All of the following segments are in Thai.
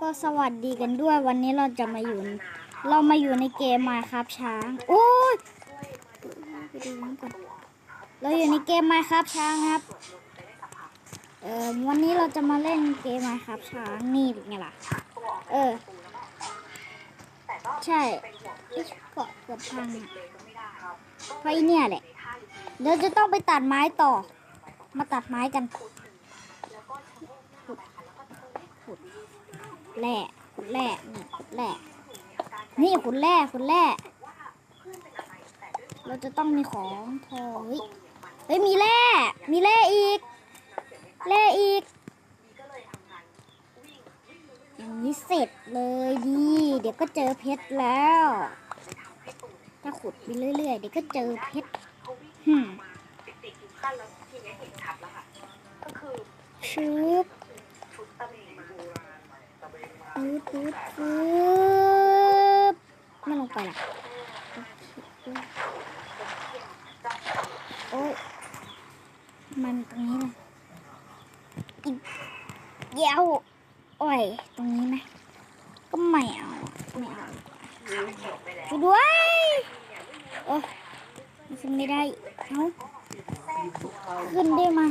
ก็สวัสดีกันด้วยวันนี้เราจะมาอยู่ เรามาอยู่ในเกมมาครับช้าง โอ้ยไปดูน้ำก่อนเราอยู่ในเกมมาครับช้างครับ เออวันนี้เราจะมาเล่นเกมมาครับช้างนี่ไงล่ะ เออ ใช่เกาะเกือบพังเพราะไอเนี่ยแหละเราจะต้องไปตัดไม้ต่อ มาตัดไม้กัน แร่ขุดแร่นี่ขุดแร่นี่ขุดแร่ขุดแร่เราจะต้องมีของทองเฮ้ยเฮ้ยมีแร่มีแร่อีกแร่อีกอย่างนี้เสร็จเลยดีเดี๋ยวก็เจอเพชรแล้วถ้าขุดไปเรื่อยๆเดี๋ยวก็เจอเพชรหืมติดๆอยู่ขั้นแล้วทีเนี้ยเห็นชัดแล้วค่ะก็คือชืบ ชุดตะเบงมา ฟืดฟืดฟืดไม่ลงไปละโอ้ยมันตรงนี้เลยอีกเดี๋ยวโอ้ย ตรงนี้ไหมก็ไม่เอาไม่เอาช่วยด้วยโอ้ยขึ้นไม่ได้เอาขึ้นได้มา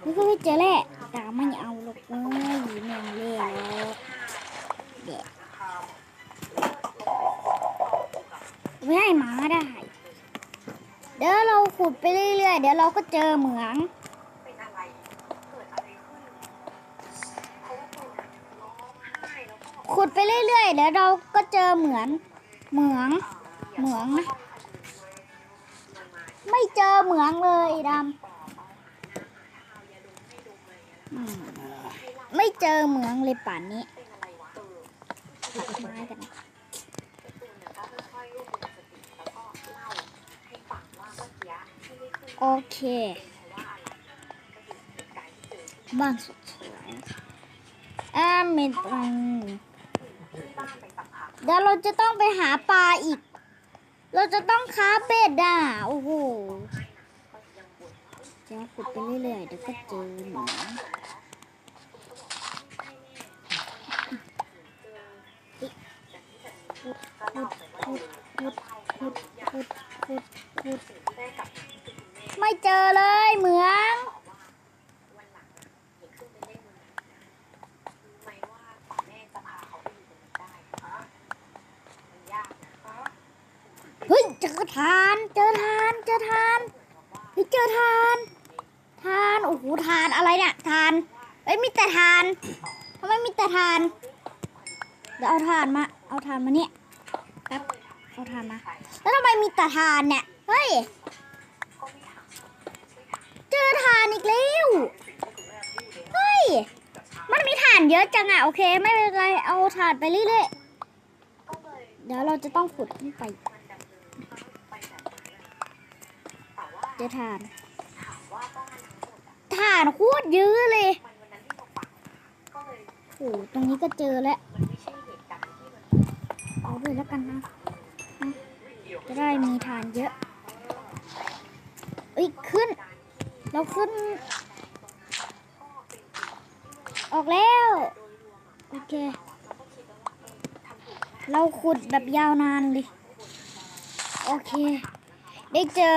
ไม่ก็ไม่เจอแหละแต่ไม่เอาหรอกเอ้ยแมงเล่แล้วด็ก ไม่ให้หมาได้ เดี๋ยวเราขุดไปเรื่อยๆ เดี๋ยวเราก็เจอเหมืองขุดไปเรื่อยๆ เดี๋ยวเราก็เจอเหมือนเหมืองเหมืองนะไม่เจอเหมืองเลยดำไม่เจอเหมืองเลยป่านนี้ไม้กัน โอเค บ้านสวยๆอ่าเมตรงเดี๋ยวเราจะต้องไปหาปลาอีก เราจะต้องค้าเบ็ดอะ โอ้โหจะขุดไปเรื่อยๆเดี๋ยวก็เจอหมาขุดขุดขุดขุดขุดขุดขุด ไม่เจอเลยเหมืองวันเฮ้ยเจอทาน เจอทาน เจอทานเฮ้ยเจอทาน ทานโอ้โหทานอะไรเนี่ยทานเฮ้ยมีแต่ทานทำไมมีแต่ทาน เดี๋ยวเอาทานมา เอาทานมาเนี่ยแป๊บเอาทานมา แล้วทำไมมีแต่ทานเนี่ย เฮ้ย อีกแล้ว เฮ้ย มันมีฐานเยอะจังอะโอเค ไม่เป็นไร เอาฐานไปเรื่อยๆ เดี๋ยวเราจะต้องขุดขึ้นไปจอฐานฐานโคตรเยอะเลยโอ้ตรงนี้ก็เจอแล้ว เอาด้วยแล้วกันนะนะจะได้มีฐานเยอะ เอ้ย ขึ้น เราขึ้น ออกแล้ว โอเค เราขุดแบบยาวนานเลย โอเค ได้เจอ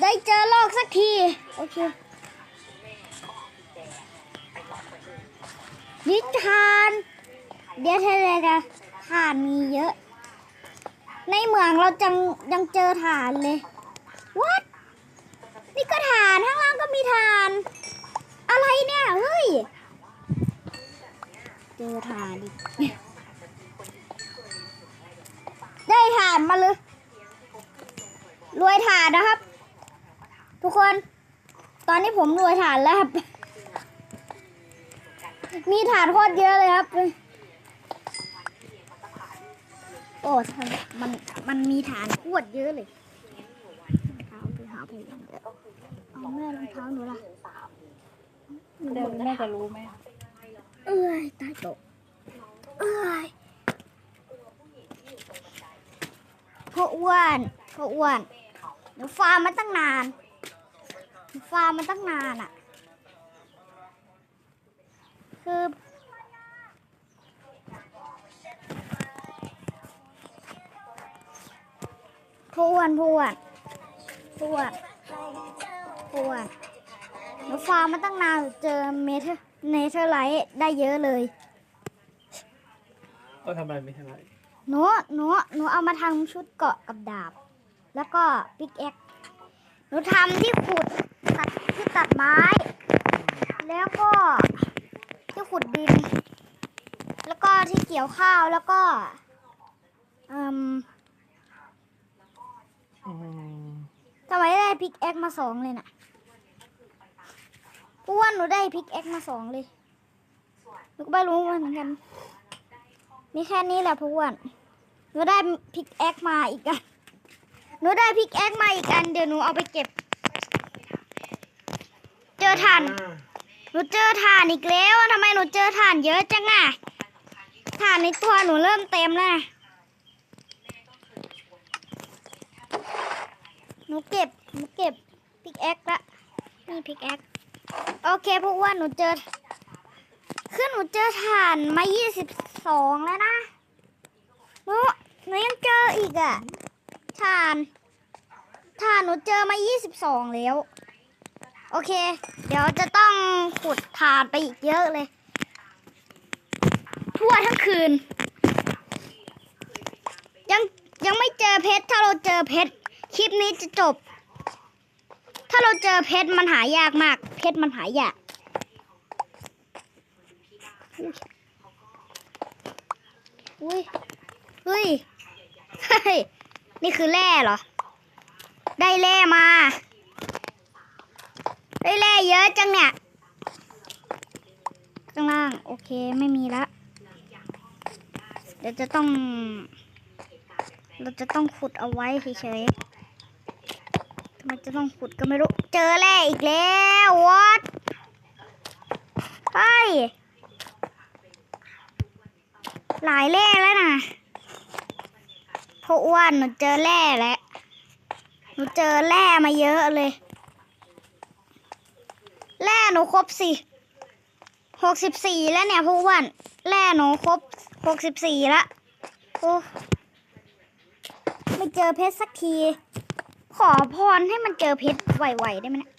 ได้เจอโลกสักที โอเคนิทาน เดี๋ยวเทเลกันฐานมีเยอะ ในเมืองเราจังยังเจอฐานเลย วัดนี่ก็ฐานข้างล่างก็มีฐาน อะไรเนี่ย เฮ้ย เจอฐานอีกได้ฐานมาเลย รวยฐานนะครับ ทุกคน ตอนนี้ผมรวยฐานแล้วครับ มีฐานโคตรเยอะเลยครับโอ้มัน มันมีฐานโคตรเยอะเลย เท้าไปหาไปยังเยอะเอาแม่รองเท้าหนูล่ะเดินน่าจะรู้ไหมเอ้ยใต้โต๊ะเอ้ยเขาอ้วนเขาอ้วนหนูฟาร์มมาตั้งนานหนูฟาร์มมาตั้งนานอะ คือพวนพวน พวนพวนหนูฟาร์มมาตั้งนานเจอเมเทอร์เนเธอร์ไลท์ได้เยอะเลย ก็ทำอะไรไม่ทำอะไรหนูหนูหนูเอามาทำชุดเกราะกับดาบ แล้วก็ปิกแอคหนูทำที่ขุดตัดที่ตัดไม้ แล้วก็ที่ขุดดิน แล้วก็ที่เกี่ยวข้าวแล้วก็อืมอืม ทำไมได้พิกแอคมาสองเลยน่ะเพราะว่าหนูได้พิกแอคมาสองเลยหนูก็ไม่รู้เหมือนกัน มีแค่นี้แหละพะวนหนูได้พิกแอคมาอีกอันหนูได้พิกแอคมาอีกอันเดี๋ยวหนูเอาไปเก็บ เจอถ่าน หนูเจอถ่านอีกแล้วทำไมหนูเจอถ่านเยอะจังอะถ่านในตัวหนูเริ่มเต็มแล้วนะ หนูเก็บหนูเก็บพิกแอคละนี่พิกแอคโอเคเพราะว่าหนูเจอคือหนูเจอถ่านมายี่สิบสองแล้วนะหนูหนูยังเจออีกอะถ่านถ่านหนูเจอมายี่สิบสองแล้ว โอเค เดี๋ยวจะต้องขุดถ่านไปอีกเยอะเลย ทั่วทั้งคืน ยังยังไม่เจอเพชรถ้าเราเจอเพชร คลิปนี้จะจบ ถ้าเราเจอเพชรมันหายากมาก เพชรมันหายากอุ้ยเฮ้ยเฮ้ย นี่คือแร่เหรอ ได้แร่มา ได้แร่เยอะจังเนี่ย ข้างล่าง โอเคไม่มีละ เดี๋ยวจะต้อง เราจะต้องขุดเอาไว้เฉยๆ ทำไมจะต้องขุดก็ไม่รู้ เจอแร่อีกแล้ววอดเฮ้ย หลายแร่แล้วนะเพราะอ้วนหนูเจอแร่แล้ว หนูเจอแร่มาเยอะเลย แร่หนูครบสิหกสิบสี่แล้วเนี่ยผู้อ้วันแร่หนูครบหกสิบสี่ละโอ้ไม่เจอเพชรสักที ขอพรให้มันเจอเพชรไวๆได้ไหมเนี่ย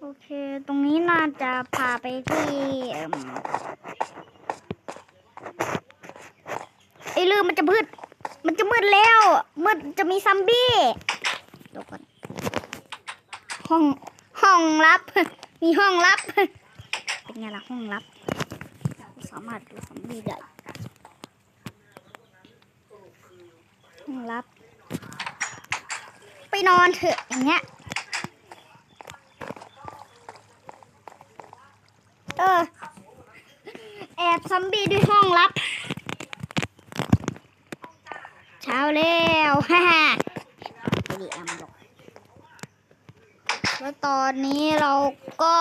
โอเค ตรงนี้น่าจะพาไปที่ไอ้ลืมมันจะมืด มันจะมืดแล้ว มืดจะมีซัมบี้เดี๋ยวก่อนห้องห้องลับ มีห้องลับ เป็นไงล่ะห้องลับ สามารถดูสำลีได้ห้องลับ ไปนอนเถอะอย่างเงี้ย เออ แอบซัมบี้ด้วยห้องลับ เช้าแล้วฮ่าฮ่าไม่ได้แอมหรอกแล้วตอนนี้เราก็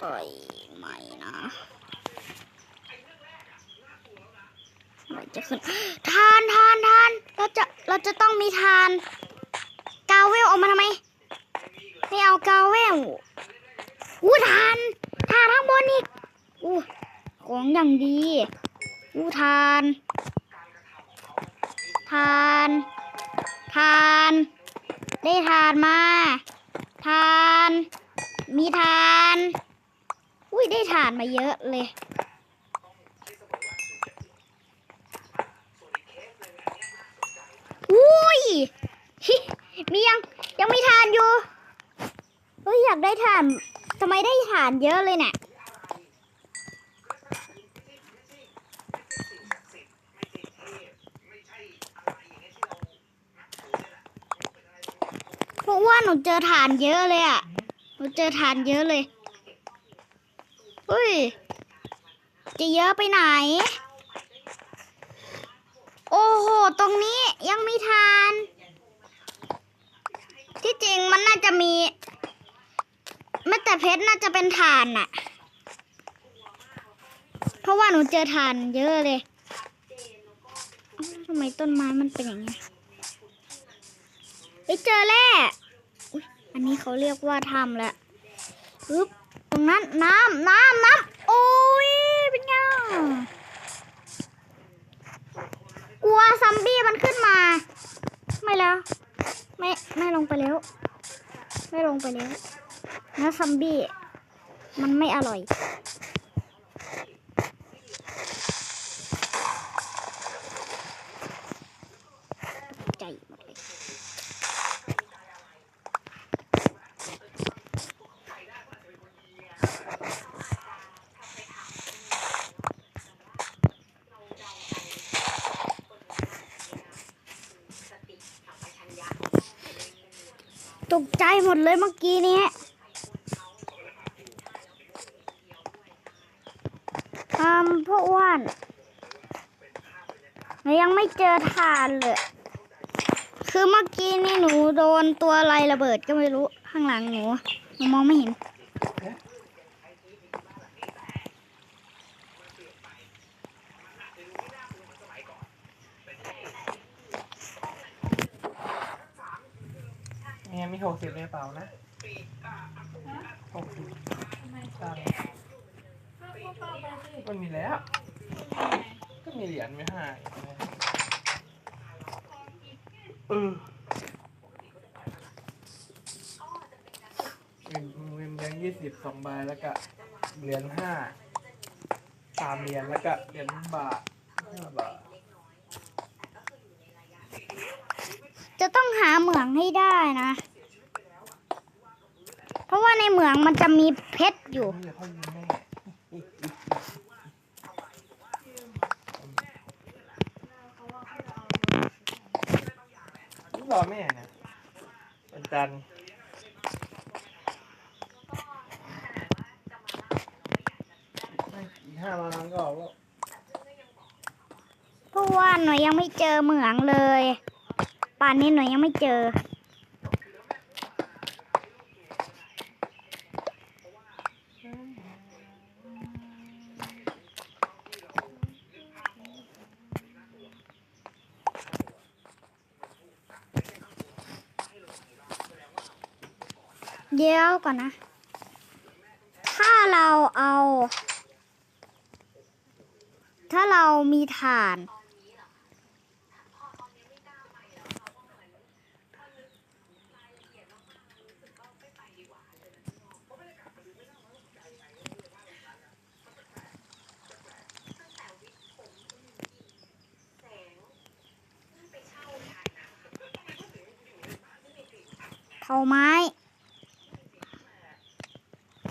เอ้ยไม่นะเราจะขึ้นทานทานทาน เราจะเราจะต้องมีทาน กาเวลออกมาทำไม ไม่เอากาเวลอู้ทานทานข้างบนอีกอู้ของอย่างดีอู้ทานทานทาน ได้ทานมาทาน มีทาน อุ้ยได้ทานมาเยอะเลย อุ้ย มียังยังมีทานอยู่เฮ้ยอยากได้ทานทำไมได้ทานเยอะเลยเนี่ยเพราะว่าหนูเจอฐานเยอะเลยอะ หนูเจอฐานเยอะเลยเฮ้ย จะเยอะไปไหน อ้โห ตรงนี้ยังมีทาน ที่จริงมันน่าจะมีแม้แต่เพชรน่าจะเป็นฐานน่ะ เพราะว่าหนูเจอฐานเยอะเลยทำไมต้นไม้มันเป็นอย่างนี้ไปเจอแร่อุ๊ยอันนี้เขาเรียกว่าถ้ำแล้วปึ๊บตรงนั้นน้ำน้ำน้ำโอ้ยเป็นไง กลัวซัมบี้มันขึ้นมา ไม่แล้ว ไม่ไม่ลงไปแล้ว ไม่ลงไปแล้วนะซัมบี้มันไม่อร่อย ใจหมดเลย สติสัมปชัญญะ ตกใจหมดเลยเมื่อกี้นี้ทำพวกอ้วนหนูยังไม่เจอทานเลย คือเมื่อกี้นี่หนูโดนตัวอะไรระเบิดก็ไม่รู้ข้างหลังหนูหนูมองไม่เห็น เนี่ยมีหกสิบในกระเป๋านะหกสิบตังค์มันมีแล้ว ก็มีเหรียญไม่ให้เออเงินเงินแบงค์ยี่สิบสองใบแล้วก็เหรียญห้าสามเหรียญแล้วก็เหรียญบาทห้าบาทจะต้องหาเหมืองให้ได้นะ เพราะว่าในเหมืองมันจะมีเพชรอยู่นี่อย่าพ่อยิงแม่นี่รอแม่นะวันจันทร์อีกห้าวันก็ออกแล้วเพราะว่าหนูยังไม่เจอเหมืองเลย ป่านนี้หนูยังไม่เจอ เดี๋ยวก่อนนะ ถ้าเราเอา ถ้าเรามีฐาน เผาไม้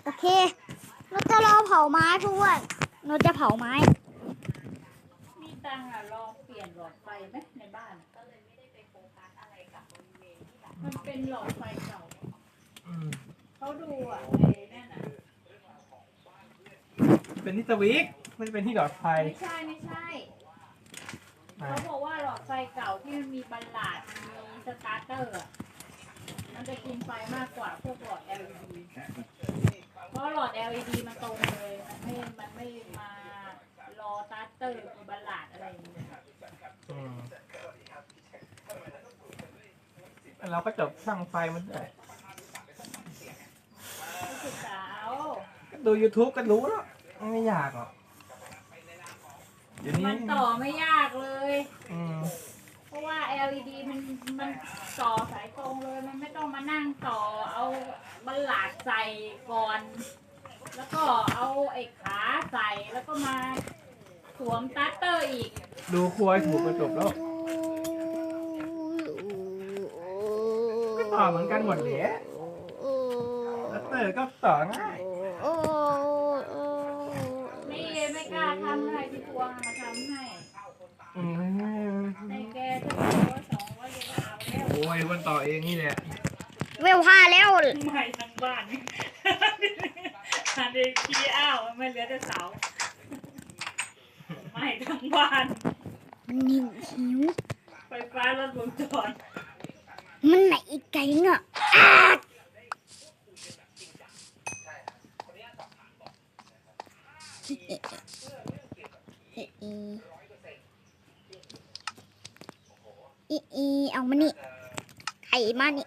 โอเค เราจะรอเผา ไม้เพื่อนเราจะเผาไม้ มีตังค์อะลองเปลี่ยนหลอดไฟไหมในบ้าน ก็เลยไม่ได้ไปโฟกัสอะไรกับบริเวณที่แบบมันเป็นหลอดไฟเก่าอืมเขาดูอะไอ้นั่นอะเป็นที่สวิกไม่ได้เป็นที่หลอดไฟไม่ใช่ไม่ใช่อ่าเขาบอกว่าหลอดไฟเก่าที่มันมีบัลลาดมีสตาร์เตอร์อะมันจะกินไฟมากกว่าพวกหลอด LED เพราะหลอด LED มันตรงเลย มันไม่ มันไม่มารอสตาร์เตอร์หรือบัลลาดอะไรอย่างเงี้ยอืมเราก็จบช่างไฟมันด้วยศึกษาเอาก็ดู YouTube ก็รู้แล้ว ไม่ยากหรอกเดี๋ยวนี้มันต่อไม่ยากเลย อืมเพ ราะว่า LED มันมันต่อสายตรงเลย มันไม่ต้องมานั่งต่อเอาบัลลาดใส่ก่อน แล้วก็เอาไอ้ขาใส่แล้วก็มาสวมสตาร์เตอร์อีก ดูครัวให้ถูกก็จบแล้วก็ต่อเหมือนกันหมดเลยแล้วเตอร์ก็ต่อง่ายไม่ไม่กล้าทำให้ที่พวงมาทำให้อืม ในแกจะบอกว่าสองร้อยเยนเอาแล้วโอ้ยวันต่อเองนี่แหละเวลห้าแล้วไม่ทั้งบ้านอันนี้ขี้อ้าวไม่เหลือแต่เสาไม่ทั้งบ้านนิ่วหิวไฟฟ้าลัดวงจรมันไหนอีกไก่เงาะอีอีอีอี อีอีเอามานี่ไข่มานี่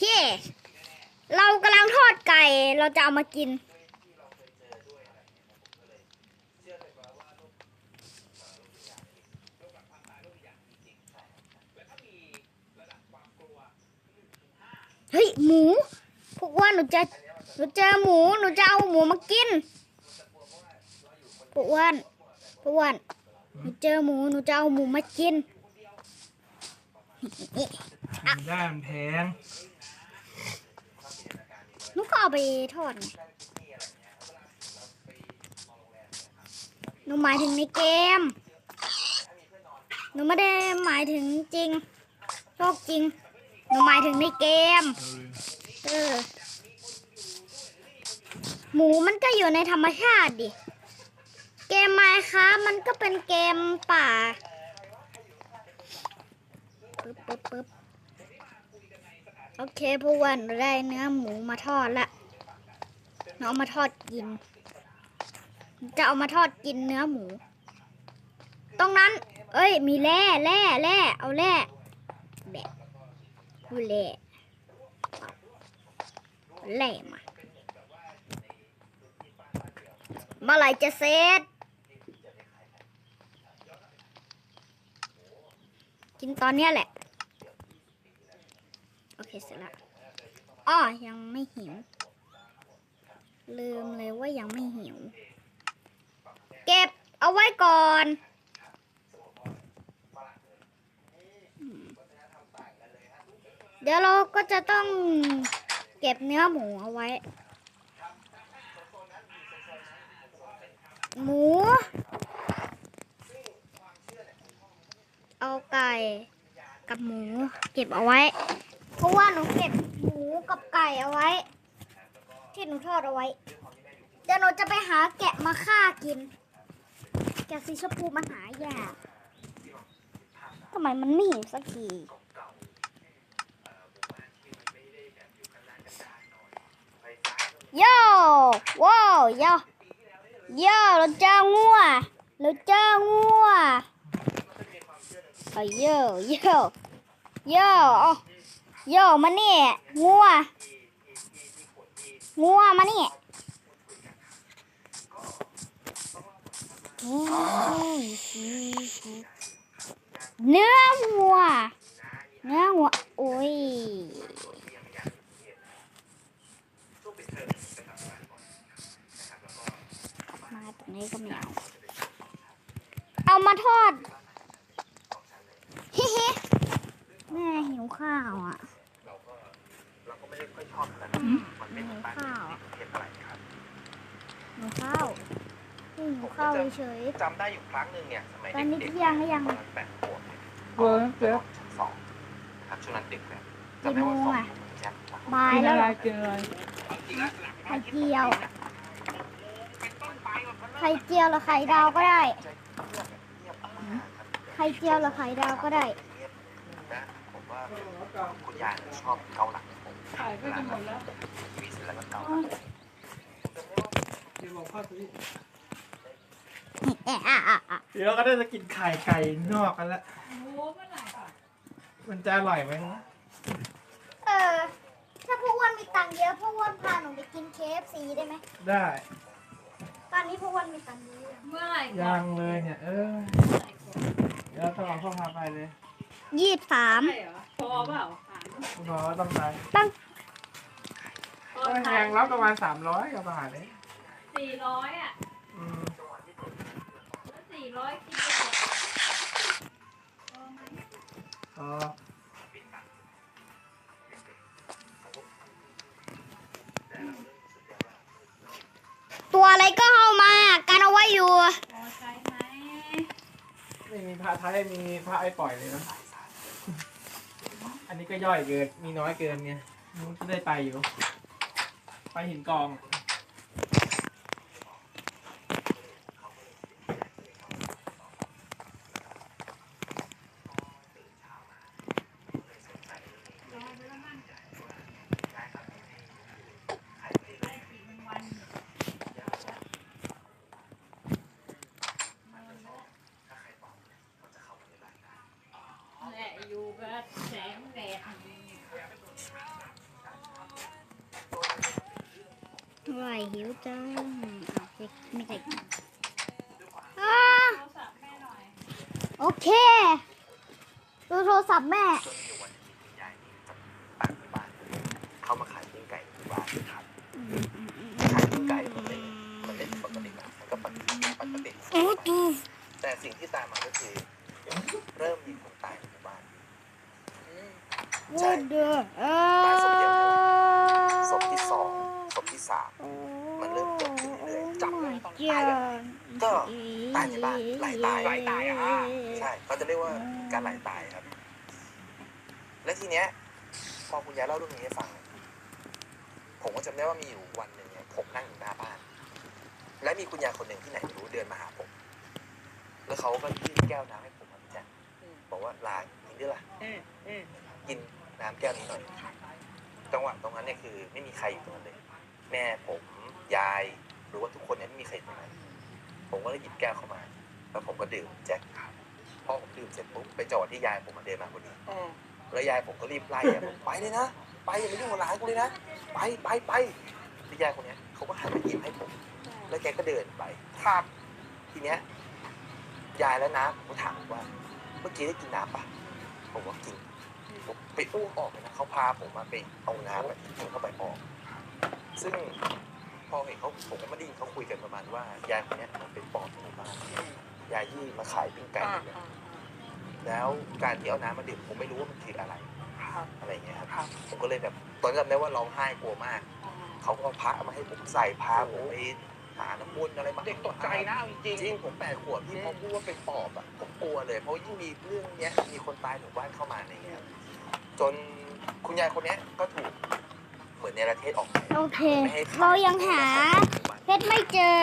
เฮ้เรากำลังทอดไก่ เราจะเอามากิน เฮ้ย หมูพวกว่าหนูจะหนูเจอหมู หนูจะเอาหมูมากินพวกอ้วนพวกอ้วนหนูเจอหมู หนูจะเอาหมูมากิน มันได้มันแพงหนูก็เอาไปทอดไงหนูหมายถึงในเกม หนูไม่ได้หมายถึงจริง โชคจริง หนูหมายถึงในเกม เออ หมูมันก็อยู่ในธรรมชาติดิ เกมไมค์ครับมันก็เป็นเกมป่า ปึ๊บปึ๊บปึ๊บโอเคพวกวันได้เนื้อหมูมาทอดละเราเอามาทอดกิน จะเอามาทอดกินเนื้อหมู ตรงนั้น เอ้ย มีแร่แร่แร่เอาแร่แบะดูแร่แร่มาเมื่อไหร่จะเสร็จ กินตอนเนี้ยแหละ โอเคเสร็จละอ้อยังไม่หิว ลืมเลยว่ายังไม่หิว เก็บเอาไว้ก่อนเดี๋ยวเราก็จะต้องเก็บเนื้อหมูเอาไว้ หมู เอาไก่กับหมู เก็บเอาไว้ เพราะว่าหนูเก็บหมูกับไก่เอาไว้ ที่หนูทอดเอาไว้ เดี๋ยวหนูจะไปหาแกะมาฆ่ากิน แกะสีชมพูมันหายากทำไมมันไม่เห็นสักทีโย่ว้าวโย่โย่เราเจองัวเราเจองัว เอาโยโยโย่เอโยมานี่งัวงัวมานี่เนื้อวัว เนื้อวัว โอ้ยมาตรงนี้ก็ไม่เอา เอามาทอด เฮ้แม่หิวข้าวอะเราก็ไม่ได้ค่อยชอบกันมันไม่หิวข้าวอะไรครับหิวข้าวหิวข้าวเฉยจำได้อยู่ครั้งหนึ่งเนี่ยสมัยเด็กตอนนี้เที่ยงหรือยังแปดขวบเนี่ยเวิร์กชั้นสองครับช่วงนั้นเด็กเลยจำได้ว่าสองบายแล้วไรรอกินอะไรไข่เจียวไข่เจียวหรือไข่ดาวก็ได้ ข่เจียวหรือไข่ดาวก็ได้ นะผมว่าคุณยายชอบเกาหลังผมขายก็จะหมดแล้วทีวีเสร็จแล้วก็เกาเดี๋ยวบอกพ่อสิเอะอะอะอะเดี๋ยวเราก็ได้จะกินไข่ไก่นอกกันละหมูเมื่อไหร่ค่ะมันจะอร่อยไหมนะเออ ถ้าพวกอ้วนมีตังค์เยอะพวกอ้วนพาหนูไปกินเคฟซีได้ไหมได้ ตอนนี้พวกอ้วนมีตังค์เยอะ เมื่อไหร่ก่อน ยังเลยเนี่ย เออ เมื่อไหร่ก่อน เดี๋ยวต้องเอาพ่อพาไปเลยยี่สาม ใช่เหรอพอเปล่าถามพอต้องไปพอก็แพขายงรับประมาณสามร้อยกว่าบาทเลยสี่ร้อยอะอืมแล้วสี่ร้อยกินไปหมดพอไหมอ๋อตัวอะไรก็เข้ามากันเอาไว้อยู่พอใจไหม ไม่มีพระไทยมีพระไอ้ปล่อยเลยนะ อันนี้ก็ย่อยเกิน มีน้อยเกินไงมันก็ได้ไปอยู่ ไปหินกอง แหละอยู่กับแสงแดด ร่อยหิวจังอ้าวเจ๊ไม่ใช่อ่า โอเค ดูโทรศัพท์แม่ จนมีวันหนึ่งคุณยายนี่กับต่างหมู่บ้านเข้ามาขายปิ้งไก่ที่บ้านครับขายปิ้งไก่มันเป็นมันเป็นปกตินะมันก็ปกติปกติโอ้ดูแต่สิ่งที่ตามมาก็คือเริ่มมีคนตายในหมู่บ้านโอ้เด้อเออตายศพเดียว ศพที่สองศพที่สาม มันเริ่มเกิดขึ้นเรื่อยๆจับไม่ไม่ต้องเกี่ยตาวยแบบ ก็ตายในบ้านไหลตายไหลตายอะใช่เขาจะเรียกว่าการไหลตายครับ และทีเนี้ยพอคุณยายเล่าเรื่องนี้ให้ฟังเนี่ยผมก็จำได้ว่ามีอยู่วันหนึ่งเนี่ยผมนั่งอยู่หน้าบ้าน และมีคุณยายคนหนึ่งที่ไหนไม่รู้เดินมาหาผม แล้วเขาก็ยื่นแก้วน้ำให้ผมครับพี่แจ๊คบอกว่าลากินด้วยล่ะกินน้ำแก้วนี้หน่อยจังหวะตรงนั้นเนี่ยคือ ไม่มีใครอยู่ตรงนั้นเลย แม่ผมยายหรือว่าทุกคนเนี่ยไม่มีใครอยู่ตรงนั้น ผมก็เลยหยิบแก้วเข้ามา แล้วผมก็ดื่มแจ็คพอผมดื่มเสร็จปุ๊บไปจอดที่ยายผมมาเดินมาพอดีแล้วยายผมก็รีบไล่อะบอกไปเลยนะไปอย่ามายุ่งกับหลานกูเลยนะไปไปไปที่ยายคนเนี้ยเขาก็หันมายิ้มให้ผม แล้วแกก็เดินไปครับทีเนี้ยยายและน้าผมก็ถามว่า เมื่อกี้ได้กินน้ำปะผมว่ากินผมไปอ้วกออกเลยนะเขาพาผมมาไปเอาน้ำอะที่กินเข้าไปออก ซึ่ง พอเห็นเขาผมก็ไม่ได้ยินเขาคุยกันประมาณว่ายายคนเนี้ยมันเป็นปอบในหมู่บ้านยายที่มาขายปิ้งไก่เนี่ยแล้วการที่เอาน้ำมาดื่มผมไม่รู้ว่ามันคืออะไร อะไรเงี้ยครับผมก็เลยแบบตอนนั้นจำได้ว่าร้องไห้กลัวมากเขาก็เอาพระมาให้ผมใส่พาผมไปหาน้ำมนต์อะไรมาเด็กตกใจนะเอาจริงจริงผมแปดขวบที่พอพูดว่าเป็นปอบอะผมกลัวเลย เพราะยิ่งมีเรื่องเนี้ยมีคนตายหมู่บ้านเข้ามาในเงี้ยจนคุณยายคนเนี้ยก็ถูก เหมือนในประเทศออกไปโอเคไม่ให้ขยเรายังหาเพชรไม่เจอ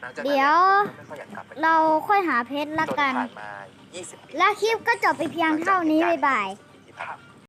หลังจากนั้นเดี๋ยวไม่ค่อยอยากกลับไปเราค่อยหาเพชรละจนกันผ่านมา20ปีและคลิปก็จบไปเพียงเท่านี้บ๊ายบายที่ผ่านมา